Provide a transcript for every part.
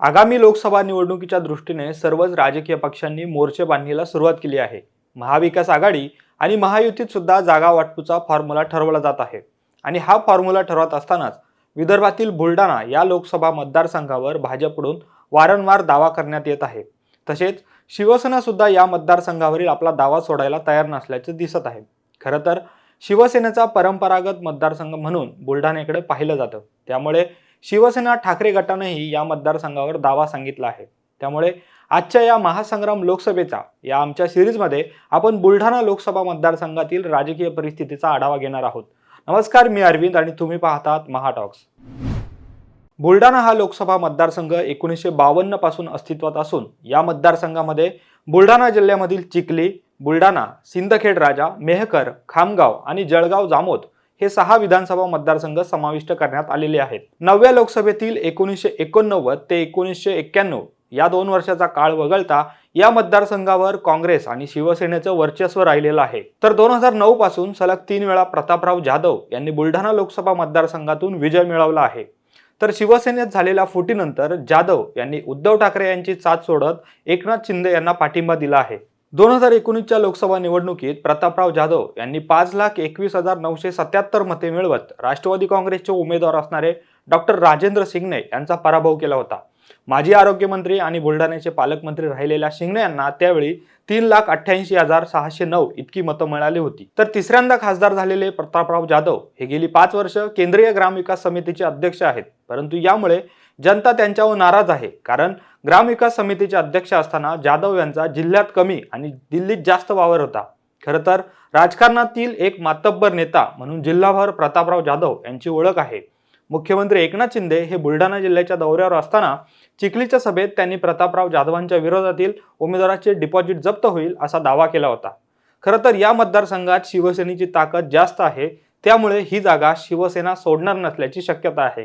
आगामी लोकसभा निवडणुकीच्या दृष्टीने सर्वच राजकीय पक्षांनी मोर्चे बांधणीला सुरुवात केली आहे. महाविकास आघाडी आणि महायुतीत सुद्धा जागा वाटपूचा फॉर्म्युला ठरवला जात आहे. आणि हा फॉर्म्युला ठरवत असतानाच विदर्भातील बुलढाणा या लोकसभा मतदारसंघावर भाजपकडून वारंवार दावा करण्यात येत आहे. तसेच शिवसेना सुद्धा या मतदारसंघावरील आपला दावा सोडायला तयार नसल्याचे दिसत आहे. खरं तर शिवसेनेचा परंपरागत मतदारसंघ म्हणून बुलढाण्याकडे पाहिलं जातं. त्यामुळे शिवसेना ठाकरे गटानंही या मतदारसंघावर दावा सांगितला आहे. त्यामुळे आजच्या या महासंग्राम लोकसभेचा या आमच्या सिरीजमध्ये आपण बुलढाणा लोकसभा मतदारसंघातील राजकीय परिस्थितीचा आढावा घेणार आहोत. नमस्कार मी अरविंद आणि तुम्ही पाहतात महाटॉक्स. बुलढाणा हा लोकसभा मतदारसंघ एकोणीसशे बावन्नपासून अस्तित्वात असून या मतदारसंघामध्ये बुलढाणा जिल्ह्यामधील चिखली बुलढाणा सिंदखेड राजा मेहकर खामगाव आणि जळगाव जामोद हे सहा विधानसभा मतदारसंघ समाविष्ट करण्यात आलेले आहेत. नवव्या लोकसभेतील एकोणीसशे एकोणनव्वद ते एकोणीसशे एक्क्याण्णव या दोन वर्षाचा काळ वगळता या मतदारसंघावर काँग्रेस आणि शिवसेनेचं वर्चस्व राहिलेलं आहे. तर दोन हजार नऊ पासून सलग तीन वेळा प्रतापराव जाधव यांनी बुलढाणा लोकसभा मतदारसंघातून विजय मिळवला आहे. तर शिवसेनेत झालेल्या फुटीनंतर जाधव यांनी उद्धव ठाकरे यांची साथ सोडत एकनाथ शिंदे यांना पाठिंबा दिला आहे. दोन हजार एकोणीसच्या लोकसभा निवडणुकीत प्रतापराव जाधव यांनी पाच लाख एकवीस हजार नऊशे सत्याहत्तर मते मिळवत राष्ट्रवादी काँग्रेसचे उमेदवार असणारे डॉक्टर राजेंद्र शिंगणे यांचा पराभव केला होता. माजी आरोग्यमंत्री आणि बुलढाण्याचे पालकमंत्री राहिलेल्या शिंगणे यांना त्यावेळी तीन लाख अठ्ठ्याऐंशी हजार सहाशे नऊ इतकी मतं मिळाली होती. तर तिसऱ्यांदा खासदार झालेले प्रतापराव जाधव हे गेली पाच वर्ष केंद्रीय ग्रामविकास समितीचे अध्यक्ष आहेत. परंतु यामुळे जनता त्यांच्यावर नाराज आहे. कारण ग्रामविकास समितीचे अध्यक्ष असताना जाधव यांचा जिल्ह्यात कमी आणि दिल्लीत जास्त वावर होता. खरं तर राजकारणातील एक मातब्बर नेता म्हणून जिल्हाभर प्रतापराव जाधव यांची ओळख आहे. मुख्यमंत्री एकनाथ शिंदे हे बुलढाणा जिल्ह्याच्या दौऱ्यावर असताना चिखलीच्या सभेत त्यांनी प्रतापराव जाधवांच्या विरोधातील उमेदवाराचे डिपॉझिट जप्त होईल असा दावा केला होता. खरं तर या मतदारसंघात शिवसेनेची ताकद जास्त आहे. त्यामुळे ही जागा शिवसेना सोडणार नसल्याची शक्यता आहे.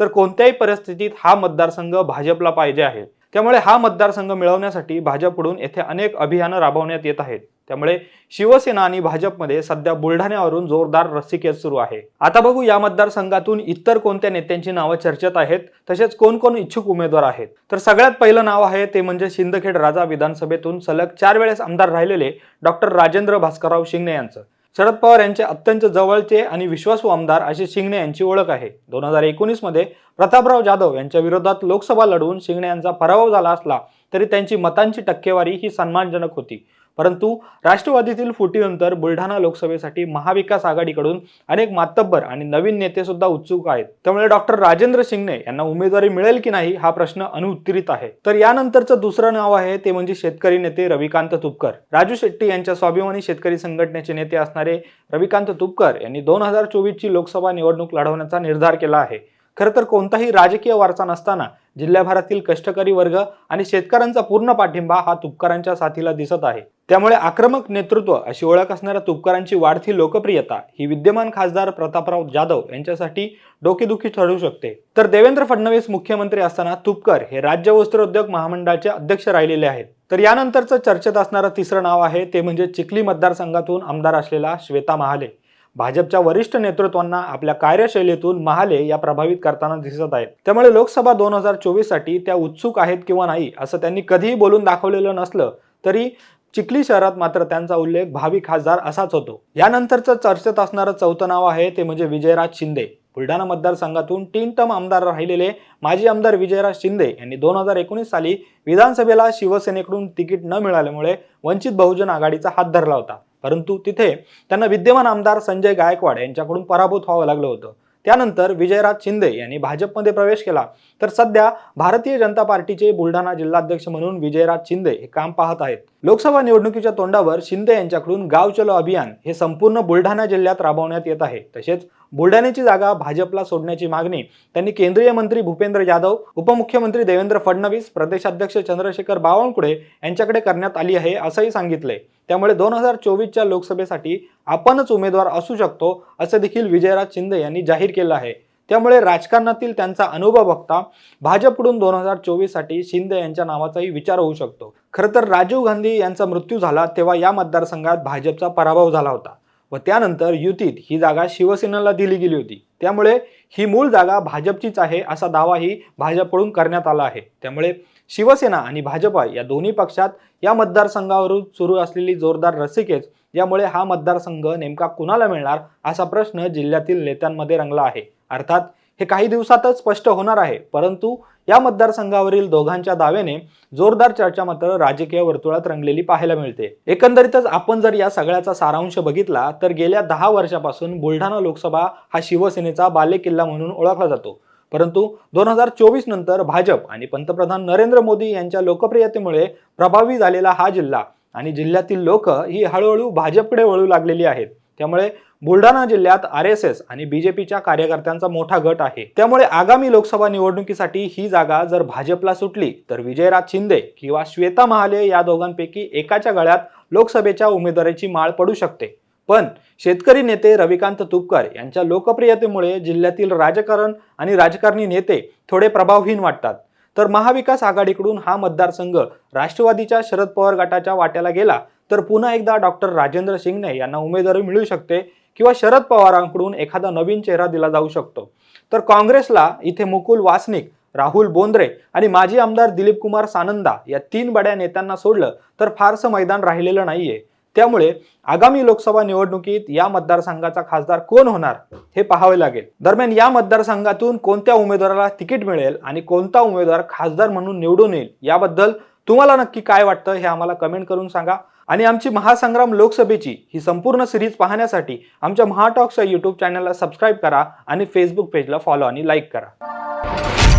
तर कोणत्याही परिस्थितीत हा मतदारसंघ भाजपला पाहिजे आहे. त्यामुळे हा मतदारसंघ मिळवण्यासाठी भाजपकडून येथे अनेक अभियानं राबवण्यात येत आहेत. त्यामुळे शिवसेना आणि भाजपमध्ये सध्या बुलढाण्यावरून जोरदार रस्सीखेच सुरू आहे. आता बघू या मतदारसंघातून इतर कोणत्या नेत्यांची नावं चर्चेत आहेत तसेच कोण कोण इच्छुक उमेदवार आहेत. तर सगळ्यात पहिलं नाव आहे ते म्हणजे सिंदखेड राजा विधानसभेतून सलग चार वेळेस आमदार राहिलेले डॉक्टर राजेंद्र भास्करराव शिंगणे यांचं. शरद पवार यांचे अत्यंत जवळचे आणि विश्वासू आमदार अशी शिंगणे यांची ओळख आहे. दोन हजार एकोणीसमध्ये प्रतापराव जाधव यांच्या विरोधात लोकसभा लढवून शिंगणे यांचा पराभव झाला असला तरी त्यांची मतांची टक्केवारी ही सन्मानजनक होती. परंतु राष्ट्रवादीतील फुटीनंतर बुलढाणा लोकसभेसाठी महाविकास आघाडीकडून अनेक मातब्बर आणि नवीन नेते सुद्धा उत्सुक आहेत. त्यामुळे डॉक्टर राजेंद्र शिंगणे यांना उमेदवारी मिळेल की नाही हा प्रश्न अनुत्तरित आहे. तर यानंतरचं दुसरं नाव आहे ते म्हणजे शेतकरी नेते रविकांत तुपकर. राजू शेट्टी यांच्या स्वाभिमानी शेतकरी संघटनेचे नेते असणारे रविकांत तुपकर यांनी दोन हजार चोवीसची लोकसभा निवडणूक लढवण्याचा निर्धार केला आहे. खरं तर कोणताही राजकीय वारसा नसताना जिल्ह्याभरातील कष्टकरी वर्ग आणि शेतकऱ्यांचा पूर्ण पाठिंबा हा तुपकरांच्या साथीला दिसत आहे. त्यामुळे आक्रमक नेतृत्व अशी ओळख असणाऱ्या तुपकरांची वाढती लोकप्रियता ही विद्यमान खासदार प्रतापराव जाधव यांच्यासाठी डोकेदुखी ठरू शकते. तर देवेंद्र फडणवीस मुख्यमंत्री असताना तुपकर हे राज्य वस्त्रोद्योग महामंडळाचे अध्यक्ष राहिलेले आहेत. तर यानंतरचं चर्चेत असणारं तिसरं नाव आहे ते म्हणजे चिखली मतदारसंघातून आमदार असलेला श्वेता महाले. भाजपच्या वरिष्ठ नेतृत्वांना आपल्या कार्यशैलीतून महाले या प्रभावित करताना दिसत आहेत. त्यामुळे लोकसभा दोन हजार चोवीससाठी त्या उत्सुक आहेत किंवा नाही असं त्यांनी कधीही बोलून दाखवलेलं नसलं तरी चिखली शहरात मात्र त्यांचा उल्लेख भावी खासदार असाच होतो. यानंतरचं चर्चेत असणारं चौथं नाव आहे ते म्हणजे विजयराज शिंदे. बुलढाणा मतदारसंघातून तीन टर्म आमदार राहिलेले माजी आमदार विजयराज शिंदे यांनी दोन हजार एकोणीस साली विधानसभेला शिवसेनेकडून तिकीट न मिळाल्यामुळे वंचित बहुजन आघाडीचा हात धरला होता. परंतु तिथे त्यांना विद्यमान आमदार संजय गायकवाड यांच्याकडून पराभूत व्हावं लागलं होतं. त्यानंतर विजयराज शिंदे यांनी भाजपमध्ये प्रवेश केला. तर सध्या भारतीय जनता पार्टीचे बुलढाणा जिल्हाध्यक्ष म्हणून विजयराज शिंदे हे काम पाहत आहेत. लोकसभा निवडणुकीच्या तोंडावर शिंदे यांच्याकडून गाव चलो अभियान हे संपूर्ण बुलढाणा जिल्ह्यात राबवण्यात येत आहे. तसेच बुलढाण्याची जागा भाजपला सोडण्याची मागणी त्यांनी केंद्रीय मंत्री भूपेंद्र यादव उपमुख्यमंत्री देवेंद्र फडणवीस प्रदेशाध्यक्ष चंद्रशेखर बावनकुळे यांच्याकडे करण्यात आली आहे असंही सांगितलंय. त्यामुळे दोन हजार चोवीसच्या लोकसभेसाठी आपणच उमेदवार असू शकतो असं देखील विजयराज शिंदे यांनी जाहीर केलं आहे. त्यामुळे राजकारणातील त्यांचा अनुभव बघता भाजपकडून दोन हजार चोवीससाठी शिंदे यांच्या नावाचाही विचार होऊ शकतो. खरं तर राजीव गांधी यांचा मृत्यू झाला तेव्हा या मतदारसंघात भाजपचा पराभव झाला होता. व त्यानंतर युतीत ही जागा शिवसेनेला दिली गेली होती. त्यामुळे ही मूळ जागा भाजपचीच आहे असा दावाही भाजपकडून करण्यात आला आहे. त्यामुळे शिवसेना आणि भाजपा या दोन्ही पक्षात या मतदारसंघावरून सुरू असलेली जोरदार रसिकेच यामुळे हा मतदारसंघ नेमका कुणाला मिळणार असा प्रश्न जिल्ह्यातील नेत्यांमध्ये रंगला आहे. अर्थात हे काही दिवसातच स्पष्ट होणार आहे परंतु या मतदारसंघावरील दोघांच्या दाव्याने जोरदार चर्चा मात्र राजकीय वर्तुळात रंगलेली पाहायला मिळते. एकंदरीतच आपण जर या सगळ्याचा सारांश बघितला तर गेल्या दहा वर्षापासून बुलढाणा लोकसभा हा शिवसेनेचा बालेकिल्ला म्हणून ओळखला जातो. परंतु दोन हजार चोवीस नंतर भाजप आणि पंतप्रधान नरेंद्र मोदी यांच्या लोकप्रियतेमुळे प्रभावी झालेला हा जिल्हा आणि जिल्ह्यातील लोक ही हळूहळू भाजपकडे वळू लागलेली आहेत. त्यामुळे बुलढाणा जिल्ह्यात आर एस एस आणि बीजेपीच्या कार्यकर्त्यांचा मोठा गट आहे. त्यामुळे आगामी लोकसभा निवडणुकीसाठी ही जागा जर भाजपला सुटली तर विजयराज शिंदे किंवा श्वेता महाले या दोघांपैकी एकाच्या गळ्यात लोकसभेच्या उमेदवारीची माळ पडू शकते. पण शेतकरी नेते रविकांत तुपकर यांच्या लोकप्रियतेमुळे जिल्ह्यातील राजकारण आणि राजकारणी नेते थोडे प्रभावहीन वाटतात. तर महाविकास आघाडीकडून हा मतदारसंघ राष्ट्रवादीच्या शरद पवार गटाच्या वाट्याला गेला तर पुन्हा एकदा डॉक्टर राजेंद्र शिंगणे यांना उमेदवारी मिळू शकते किंवा शरद पवारांकडून एखादा नवीन चेहरा दिला जाऊ शकतो. तर काँग्रेसला इथे मुकुल वासनिक राहुल बोंद्रे आणि माजी आमदार दिलीप कुमार सानंदा या तीन बड्या नेत्यांना सोडलं तर फारसं मैदान राहिलेलं नाहीये. त्यामुळे आगामी लोकसभा निवडणुकीत या मतदारसंघाचा खासदार कोण होणार हे पाहावे लागेल. दरम्यान या मतदारसंघातून कोणत्या उमेदवाराला तिकीट मिळेल आणि कोणता उमेदवार खासदार म्हणून निवडून येईल याबद्दल तुम्हाला नक्की काय वाटतं हे आम्हाला कमेंट करून सांगा. आणि आमची महासंग्राम लोकसभेची ही संपूर्ण सिरीज पाहण्यासाठी आमच्या महाटॉक्सच्या यूट्यूब चॅनलला सबस्क्राईब करा आणि फेसबुक पेजला फॉलो आणि लाईक करा.